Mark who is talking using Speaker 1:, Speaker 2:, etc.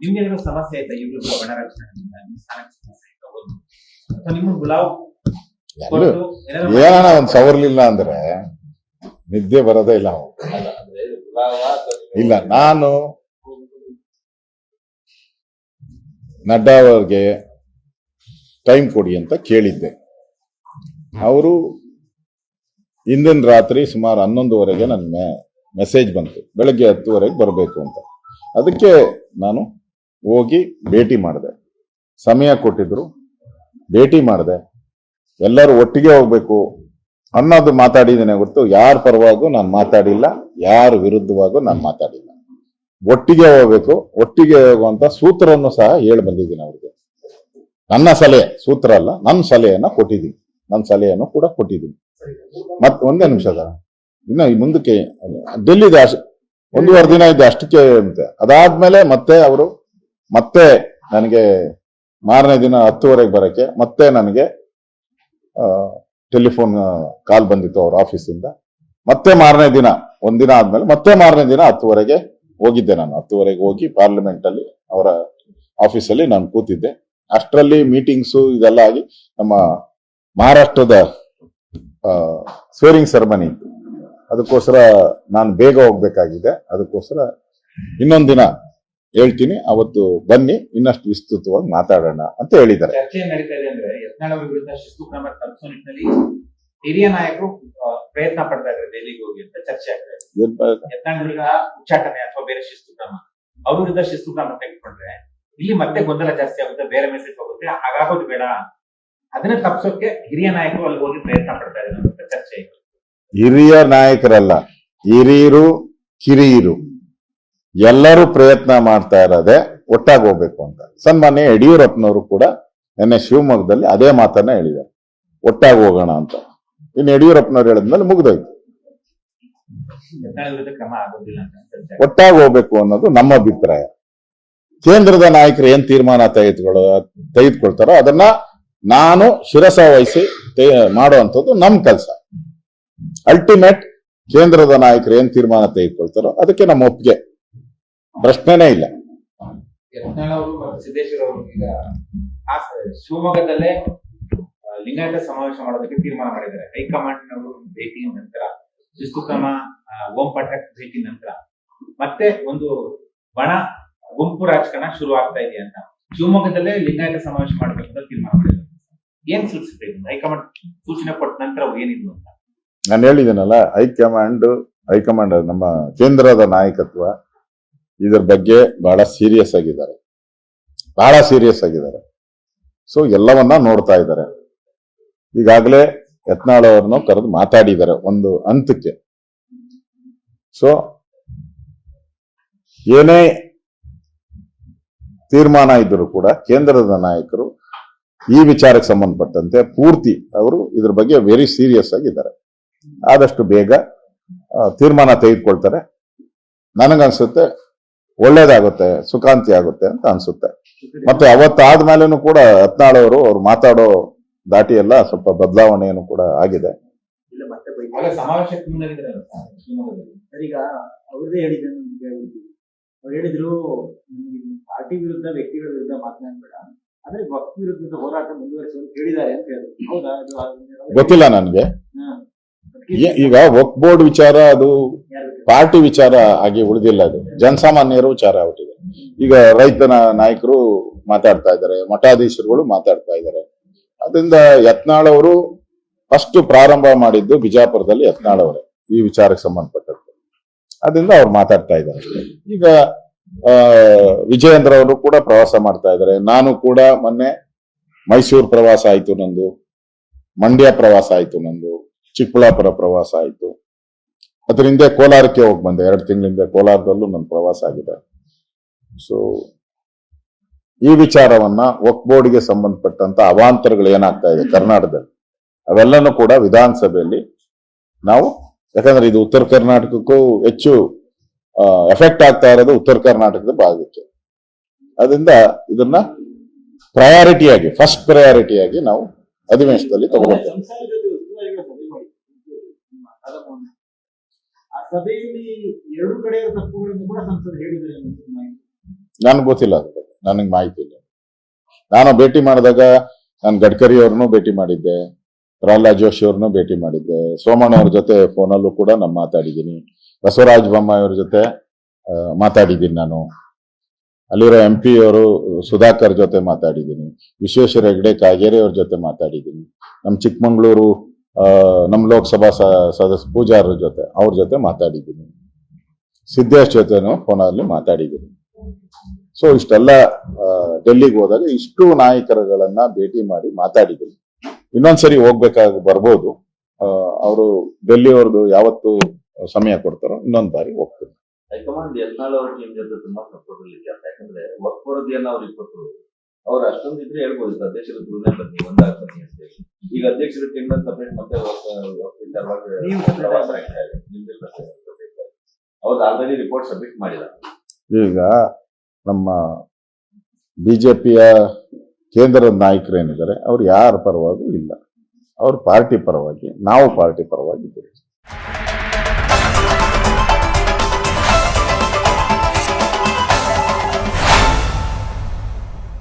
Speaker 1: ನಿಮ್ಗೆ ಸಮಸ್ಯೆ ಆಯ್ತಾ ಇವ್ರು ಒಂದು
Speaker 2: ಸವರ್ಲಿಲ್ಲ ಅಂದ್ರೆ ನಿದ್ದೆ ಬರೋದೇ ಇಲ್ಲ ಇಲ್ಲ ನಾನು ನಡ್ಡಾ ಅವ್ರಿಗೆ ಟೈಮ್ ಕೊಡಿ ಅಂತ ಕೇಳಿದ್ದೆ ಅವರು ಇಂದಿನ ರಾತ್ರಿ ಸುಮಾರು ಹನ್ನೊಂದುವರೆಗೆ ನನ್ನ ಮೆಸೇಜ್ ಬಂತು ಬೆಳಗ್ಗೆ ಹತ್ತುವರೆಗೆ ಬರಬೇಕು ಅಂತ ಅದಕ್ಕೆ ನಾನು ಹೋಗಿ ಭೇಟಿ ಮಾಡಿದೆ. ಸಮಯ ಕೊಟ್ಟಿದ್ರು, ಭೇಟಿ ಮಾಡಿದೆ. ಎಲ್ಲರೂ ಒಟ್ಟಿಗೆ ಹೋಗ್ಬೇಕು ಅನ್ನೋದು ಮಾತಾಡಿದ್ದೇನೆ ಗೊತ್ತು ಯಾರ ಪರವಾಗೂ ನಾನು ಮಾತಾಡಿಲ್ಲ, ಯಾರ ವಿರುದ್ಧವಾಗೂ ನಾನು ಮಾತಾಡಿಲ್ಲ. ಒಟ್ಟಿಗೆ ಹೋಗ್ಬೇಕು, ಒಟ್ಟಿಗೆ ಹೋಗುವಂತ ಸೂತ್ರವನ್ನು ಸಹ ಹೇಳಿ ಬಂದಿದ್ದೀನಿ ಅವ್ರಿಗೆ. ನನ್ನ ಸಲಹೆ, ಸೂತ್ರ ಅಲ್ಲ ನನ್ನ ಸಲಹೆಯನ್ನ ಕೊಟ್ಟಿದ್ದೀನಿ. ನನ್ನ ಸಲಹೆಯನ್ನು ಕೂಡ ಕೊಟ್ಟಿದ್ದೀನಿ. ಮತ್ ಒಂದೇ ನಿಮಿಷದ ಇನ್ನು ಈ ಮುಂದಕ್ಕೆ ಡೆಲ್ಲಿದೆ ಒಂದೂವರೆ ದಿನ ಇದೆ ಅಷ್ಟಕ್ಕೆ ಅಂತೆ ಅದಾದ್ಮೇಲೆ ಮತ್ತೆ ಅವರು ಮತ್ತೆ ನನಗೆ ಮಾರನೇ ದಿನ ಹತ್ತುವರೆಗೆ ಬರಕ್ಕೆ ಮತ್ತೆ ನನಗೆ ಟೆಲಿಫೋನ್ ಕಾಲ್ ಬಂದಿತ್ತು ಅವ್ರ ಆಫೀಸಿಂದ ಮತ್ತೆ ಮಾರನೇ ದಿನ ಒಂದಿನ ಆದ್ಮೇಲೆ ಮತ್ತೆ ಮಾರನೇ ದಿನ ಹತ್ತುವರೆಗೆ ಹೋಗಿದ್ದೆ ನಾನು. ಹತ್ತುವರೆಗೆ ಹೋಗಿ ಪಾರ್ಲಿಮೆಂಟ್ ಅಲ್ಲಿ ಅವರ ಆಫೀಸಲ್ಲಿ ನಾನು ಕೂತಿದ್ದೆ. ಅಷ್ಟರಲ್ಲಿ ಮೀಟಿಂಗ್ಸು ಇದೆಲ್ಲ ಆಗಿ ನಮ್ಮ ಮಹಾರಾಷ್ಟ್ರದ ಸ್ವೇರಿಂಗ್ ಸೆರೆಮನಿ ಇತ್ತು. ಅದಕ್ಕೋಸ್ಕರ ನಾನು ಬೇಗ ಹೋಗ್ಬೇಕಾಗಿದೆ. ಅದಕ್ಕೋಸ್ಕರ ದಿನ ಹೇಳ್ತೀನಿ. ಅವತ್ತು ಬನ್ನಿ ಇನ್ನಷ್ಟು ವಿಸ್ತೃತವಾಗಿ ಮಾತಾಡೋಣ ಅಂತ ಹೇಳಿದ್ದಾರೆ.
Speaker 1: ಚರ್ಚೆ ನಡೀತಾ ಇದೆ ಅಂದ್ರೆ ಯತ್ನಾಳ್ ಅವರ ವಿರುದ್ಧ ಶಿಸ್ತು ಕ್ರಮ ತಪ್ಪಿಸೋ ನಿಟ್ಟಿನಲ್ಲಿ ಹಿರಿಯ ನಾಯಕರು ಪ್ರಯತ್ನ ಪಡ್ತಾ ಇದ್ದಾರೆ ಡೆಲ್ಲಿಗೆ ಹೋಗಿ ಅಂತ ಚರ್ಚೆ ಆಗ್ತಾ ಇದೆ. ಯತ್ನಾಳ್ ವಿರುದ್ಧ ಉಚ್ಚಾಟನೆ ಅಥವಾ ಬೇರೆ ಶಿಸ್ತು ಕ್ರಮ? ಅವ್ರ ವಿರುದ್ಧ ಶಿಸ್ತು ಕ್ರಮ ತೆಗೆದುಕೊಂಡ್ರೆ ಇಲ್ಲಿ ಮತ್ತೆ ಗೊಂದಲ ಜಾಸ್ತಿ ಆಗುತ್ತೆ ಬೇರೆ ಮೆಸೇಜ್ ಹೋಗುತ್ತೆ. ಹಾಗಾಗೋದು ಬೇಡ. ಅದನ್ನ ತಪ್ಪಿಸೋಕೆ ಹಿರಿಯ ನಾಯಕರು ಅಲ್ಲಿ ಹೋಗಿ ಪ್ರಯತ್ನ ಪಡ್ತಾ ಇದ್ದಾರೆ ಅಂತ ಚರ್ಚೆ.
Speaker 2: ಹಿರಿಯ ನಾಯಕರಲ್ಲ ಹಿರಿಯರು ಕಿರಿಯರು. ಎಲ್ಲರೂ ಪ್ರಯತ್ನ ಮಾಡ್ತಾ ಇರೋದೆ ಒಟ್ಟಾಗಿ ಹೋಗ್ಬೇಕು ಅಂತ. ಸನ್ಮಾನ್ಯ ಯಡಿಯೂರಪ್ಪನವರು ಕೂಡ ನಿನ್ನೆ ಶಿವಮೊಗ್ಗದಲ್ಲಿ ಅದೇ ಮಾತನ್ನ ಹೇಳಿದ್ದಾರೆ. ಒಟ್ಟಾಗಿ ಹೋಗೋಣ ಅಂತ. ಇನ್ನು ಯಡಿಯೂರಪ್ಪನವ್ರು ಹೇಳಿದ್ಮೇಲೆ ಮುಗ್ದೋಯ್ತು. ಒಟ್ಟಾಗಿ ಹೋಗ್ಬೇಕು ಅನ್ನೋದು ನಮ್ಮ ಅಭಿಪ್ರಾಯ. ಕೇಂದ್ರದ ನಾಯಕರು ಏನ್ ತೀರ್ಮಾನ ತೆಗೆದುಕೊಳ್ಳೋ ತೆಗೆದುಕೊಳ್ತಾರೋ ಅದನ್ನ ನಾನು ಶಿರಸ ವಹಿಸಿ ಮಾಡುವಂಥದ್ದು ನಮ್ ಕೆಲಸ. ಅಲ್ಟಿಮೇಟ್ ಕೇಂದ್ರದ ನಾಯಕರು ಏನ್ ತೀರ್ಮಾನ ತೆಗೆದುಕೊಳ್ತಾರೋ ಅದಕ್ಕೆ ನಮ್ಮ ಒಪ್ಪಿಗೆ. ಪ್ರಶ್ನೆನೇ ಇಲ್ಲ.
Speaker 1: ಯತ್ನಾಳ್ ಅವರು ಮತ್ತು ಸಿದ್ದೇಶ್ವರ ಅವರು ಈಗ ಆ ಶಿವಮೊಗ್ಗದಲ್ಲೇ ಲಿಂಗಾಯತ ಸಮಾವೇಶ ಮಾಡೋದಕ್ಕೆ ತೀರ್ಮಾನ ಮಾಡಿದ್ದಾರೆ. ಹೈಕಮಾಂಡ್ ನವರು ಭೇಟಿ ನಂತರ ಶಿಸ್ತು ಕ್ರಮ ಓಂ ಪಠಕ್ ಭೇಟಿ ನಂತರ. ಮತ್ತೆ ಒಂದು ಬಣ ಗುಂಪು ರಾಜಕಾರಣ ಶುರು ಆಗ್ತಾ ಇದೆ ಅಂತ. ಶಿವಮೊಗ್ಗದಲ್ಲೇ ಲಿಂಗಾಯತ ಸಮಾವೇಶ ಮಾಡಬೇಕು ಅಂತ ತೀರ್ಮಾನ ಮಾಡಿದ್ದಾರೆ. ಏನ್ ಸೂಚಿಸುತ್ತೆ? ಹೈಕಮಾಂಡ್ ಸೂಚನೆ ಕೊಟ್ಟ ನಂತರ ಏನಿದ್ರು ಏನಿದ್ವು ಅಂತ?
Speaker 2: ನಾನು ಹೇಳಿದ್ದೀನಲ್ಲ ಹೈಕಮಾಂಡ್ ಹೈಕಮಾಂಡ್ ನಮ್ಮ ಕೇಂದ್ರದ ನಾಯಕತ್ವ ಇದ್ರ ಬಗ್ಗೆ ಬಹಳ ಸೀರಿಯಸ್ ಆಗಿದ್ದಾರೆ. ಬಹಳ ಸೀರಿಯಸ್ ಆಗಿದ್ದಾರೆ. ಸೊ ಎಲ್ಲವನ್ನ ನೋಡ್ತಾ ಇದ್ದಾರೆ. ಈಗಾಗಲೇ ಯತ್ನಾಳ್ ಅವ್ರನ್ನ ಕರೆದು ಮಾತಾಡಿದ್ದಾರೆ ಒಂದು ಹಂತಕ್ಕೆ. ಸೊ ಏನೇ ತೀರ್ಮಾನ ಇದ್ದರೂ ಕೂಡ ಕೇಂದ್ರದ ನಾಯಕರು ಈ ವಿಚಾರಕ್ಕೆ ಸಂಬಂಧಪಟ್ಟಂತೆ ಪೂರ್ತಿ ಅವರು ಇದ್ರ ಬಗ್ಗೆ ವೆರಿ ಸೀರಿಯಸ್ ಆಗಿದ್ದಾರೆ. ಆದಷ್ಟು ಬೇಗ ತೀರ್ಮಾನ ತೆಗೆದುಕೊಳ್ತಾರೆ. ನನಗನ್ಸುತ್ತೆ ಒಳ್ಳೇದಾಗುತ್ತೆ ಸುಖಾಂತಿ ಆಗುತ್ತೆ ಅಂತ ಅನ್ಸುತ್ತೆ. ಮತ್ತೆ ಅವತ್ತಾದ್ಮೇಲೆನೂ ಕೂಡ ಹತ್ನಾಳ್ ಅವರು ಅವ್ರು ಮಾತಾಡೋ ದಾಟಿ ಎಲ್ಲ ಸ್ವಲ್ಪ ಬದಲಾವಣೆಯನ್ನು ಕೂಡ ಆಗಿದೆ.
Speaker 3: ಇಲ್ಲ ಮತ್ತೆ ಬೈತಾರೆ.
Speaker 1: ಸಮಾವೇಶಕ್ಕೆ ಮುಂದಾಗಿದ್ದಾರೆ
Speaker 3: ಸರ್ ಈಗ ಅವ್ರದ್ದೇ ಹೇಳಿದ್ದನ್ನು ನಿಮ್ಗೆ ಹೇಳ್ಬಿಡ್ತೀವಿ ಅವ್ರು ಹೇಳಿದ್ರು ನಿಮ್ಗೆ ಪಾರ್ಟಿ ವಿರುದ್ಧ ವ್ಯಕ್ತಿಗಳ ವಿರುದ್ಧ ಮಾತನಾಡಬೇಡ. ಆದ್ರೆ ವಕ್ತ ವಿರುದ್ಧದ ಹೋರಾಟ ಮುಂದುವರಿಸುವಂತ ಹೇಳಿದ್ದಾರೆ ಅಂತ ಹೇಳಿದ್ರು. ಹೌದಾ?
Speaker 2: ಗೊತ್ತಿಲ್ಲ ನನಗೆ. ಈಗ ವಕ್ ಬೋರ್ಡ್ ವಿಚಾರ ಅದು. ಪಾರ್ಟಿ ವಿಚಾರ ಆಗಿ ಉಳಿದಿಲ್ಲ ಅದು. ಜನಸಾಮಾನ್ಯರ ವಿಚಾರ ಆಗ್ಬಿಟ್ಟಿದೆ ಈಗ ರೈತನ ನಾಯಕರು ಮಾತಾಡ್ತಾ ಇದ್ದಾರೆ, ಮಠಾಧೀಶರುಗಳು ಮಾತಾಡ್ತಾ ಇದ್ದಾರೆ. ಅದರಿಂದ ಯತ್ನಾಳ್ ಅವರು ಫಸ್ಟ್ ಪ್ರಾರಂಭ ಮಾಡಿದ್ದು ಬಿಜಾಪುರದಲ್ಲಿ ಯತ್ನಾಳ್ ಅವರೇ, ಈ ವಿಚಾರಕ್ಕೆ ಸಂಬಂಧಪಟ್ಟದ್ದು. ಅದರಿಂದ ಅವ್ರು ಮಾತಾಡ್ತಾ ಇದ್ದಾರೆ. ಈಗ ವಿಜಯೇಂದ್ರ ಅವರು ಕೂಡ ಪ್ರವಾಸ ಮಾಡ್ತಾ ಇದ್ದಾರೆ. ನಾನು ಕೂಡ ಮೊನ್ನೆ ಮೈಸೂರು ಪ್ರವಾಸ ಆಯ್ತು ನಂದು, ಮಂಡ್ಯ ಪ್ರವಾಸ ಆಯ್ತು ನಂದು, ಚಿಕ್ಕಬಳ್ಳಾಪುರ ಪ್ರವಾಸ ಆಯ್ತು. ಅದ್ರ ಹಿಂದೆ ಕೋಲಾರಕ್ಕೆ ಹೋಗಿ ಬಂದೆ. ಎರಡು ತಿಂಗಳಿಂದ ಕೋಲಾರದಲ್ಲೂ ನನ್ನ ಪ್ರವಾಸ ಆಗಿದೆ. ಸೊ ಈ ವಿಚಾರವನ್ನ ವಕ್ ಬೋರ್ಡ್ಗೆ ಸಂಬಂಧಪಟ್ಟಂತ ಅವಾಂತರಗಳು ಏನಾಗ್ತಾ ಇದೆ ಕರ್ನಾಟಕದಲ್ಲಿ, ಅವೆಲ್ಲನೂ ಕೂಡ ವಿಧಾನಸಭೆಯಲ್ಲಿ ನಾವು, ಯಾಕಂದ್ರೆ ಇದು ಉತ್ತರ ಕರ್ನಾಟಕಕ್ಕೂ ಹೆಚ್ಚು ಎಫೆಕ್ಟ್ ಆಗ್ತಾ ಇರೋದು ಉತ್ತರ ಕರ್ನಾಟಕದ ಭಾಗಕ್ಕೆ. ಅದರಿಂದ ಇದನ್ನ ಪ್ರಯಾರಿಟಿಯಾಗಿ, ಫಸ್ಟ್ ಪ್ರಯಾರಿಟಿಯಾಗಿ ನಾವು ಅಧಿವೇಶನದಲ್ಲಿ ತಗೋಬೇಕು.
Speaker 3: ಆ ಸಭೆಯಲ್ಲಿ ಎರಡು ತಪ್ಪುಗಳನ್ನು ಕೂಡ
Speaker 2: ನನಗೆ. ಗೊತ್ತಿಲ್ಲ. ನನಗೆ ಮಾಹಿತಿ ಇಲ್ಲ. ನಾನು ಭೇಟಿ ಮಾಡಿದಾಗ ನಾನು ಗಡ್ಕರಿ ಅವ್ರನ್ನೂ ಭೇಟಿ ಮಾಡಿದ್ದೆ. ಪ್ರಹ್ಲಾದ್ ಜೋಶಿ ಅವ್ರನ್ನೂ ಭೇಟಿ ಮಾಡಿದ್ದೆ. ಸೋಮಣ್ಣ ಅವ್ರ ಜೊತೆ ಫೋನಲ್ಲೂ ಕೂಡ ನಾನು ಮಾತಾಡಿದ್ದೀನಿ. ಬಸವರಾಜ ಬೊಮ್ಮಾಯಿ ಅವ್ರ ಜೊತೆ ಮಾತಾಡಿದ್ದೀನಿ ನಾನು. ಅಲ್ಲಿರೋ ಎಂ ಪಿ ಅವರು ಸುಧಾಕರ್ ಜೊತೆ ಮಾತಾಡಿದ್ದೀನಿ. ವಿಶ್ವೇಶ್ವರ ಹೆಗಡೆ ಕಾಗೇರಿ ಅವ್ರ ಜೊತೆ ಮಾತಾಡಿದ್ದೀನಿ. ನಮ್ಮ ಚಿಕ್ಕಮಂಗ್ಳೂರು ನಮ್ಮ ಲೋಕಸಭಾ ಸದಸ್ಯ ಪೂಜಾರ ಜೊತೆ, ಅವ್ರ ಜೊತೆ ಮಾತಾಡಿದ್ದೀನಿ. ಸಿದ್ದೇಶ್ ಜೊತೆನೂ ಫೋನಲ್ಲಿ ಮಾತಾಡಿದ್ದೀನಿ. ಸೊ ಇಷ್ಟೆಲ್ಲ ಡೆಲ್ಲಿಗೆ ಹೋದಾಗ ಇಷ್ಟು ನಾಯಕರುಗಳನ್ನ ಭೇಟಿ ಮಾಡಿ ಮಾತಾಡಿದ್ದೀನಿ. ಇನ್ನೊಂದ್ಸರಿ ಹೋಗ್ಬೇಕಾಗಿ ಬರ್ಬೋದು. ಅವರು ಡೆಲ್ಲಿ ಅವ್ರದ್ದು ಯಾವತ್ತು ಸಮಯ ಕೊಡ್ತಾರೋ ಇನ್ನೊಂದ್ ಬಾರಿ ಹೋಗ್ತೀನಿ.
Speaker 4: ಹೈಕಮಾಂಡ್ ಯತ್ನಾಳ್ ಅವರ ಜೊತೆ ತುಂಬಾ ಸಪೋರ್ಟ್ ಯಾಕಂದ್ರೆ ವಕ್ ವರದಿಯನ್ನ ಅವ್ರಿಗೆ ಕೊಟ್ಟರು ಅವ್ರು ಅಷ್ಟೊಂದು ಇದ್ರೆ ಹೇಳ್ಬೋದು ಅಧ್ಯಕ್ಷರ ಗುರುನೇ ಬನ್ನಿ ಒಂದಾಗ ಬನ್ನಿ ಅಂತ ಹೇಳಿ. ಈಗ ಅಧ್ಯಕ್ಷರ ಟೀಮ್ ಸಪರೇಟ್ ಮತ್ತೆ ಪ್ರವಾಸ ಅವ್ರು ಆಲ್ರೆಡಿ ರಿಪೋರ್ಟ್ ಸಬ್ಮಿಟ್ ಮಾಡಿಲ್ಲ.
Speaker 2: ಈಗ ನಮ್ಮ ಬಿಜೆಪಿಯ ಕೇಂದ್ರದ ನಾಯಕರೇನಿದ್ದಾರೆ ಅವ್ರು ಯಾರ ಪರವಾಗೂ ಇಲ್ಲ. ಅವ್ರ ಪಾರ್ಟಿ ಪರವಾಗಿ ನಾವು ಪಾರ್ಟಿ ಪರವಾಗಿ ಇದ್ದೀವಿ